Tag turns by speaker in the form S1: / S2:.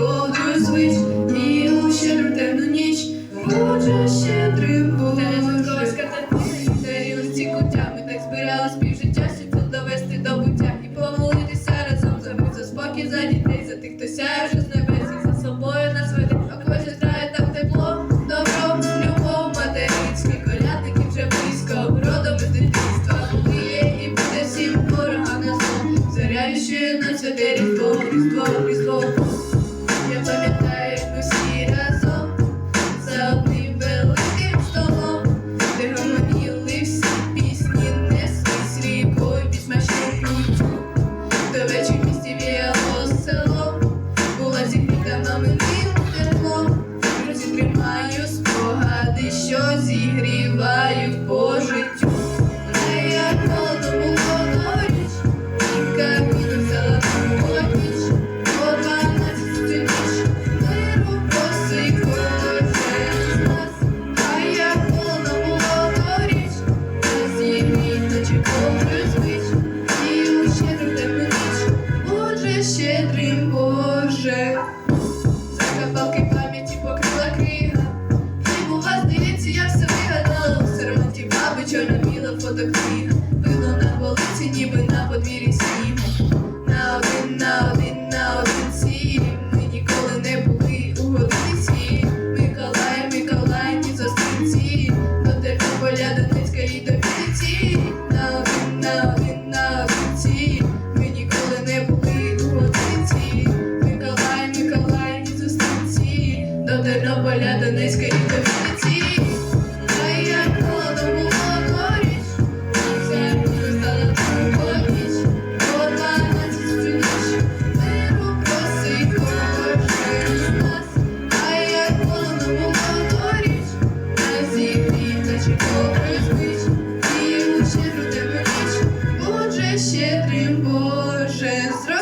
S1: Боже звич, діло щедрим темну ніч, Боже щедрим, Боже війська та терілості куття. Ми так збирались півжиття, щоб довести до буття і помолитися разом за мир, за спокій, за дітей, за тих, хто сяє вже за собою нас веде. А кожен знає там тепло, добро, любов, материнські колядники вже близько, обродом і дитинства. Коли і буде всім ворога на сон, заряючи на це різдво, різдво, різдво одним великим столом, де гомоніли всі пісні, несли сліпою підсмачну кутю. До вечір в місті віяло село, була зігріта маминим теплом. вийшло так Пило на вулиці, ніби на подвір'ї снігу. На один, на один, на один ці ми ніколи не були у годиці. Миколай, Миколай, ні зустрінці, до Тернополя, Донецька і до Вінниці. На один, на один, на один ці ми ніколи не були у годиці. Миколай, Миколай, ні зустрінці, до Тернополя, Донецька і до Вінниці. щедрим Боже.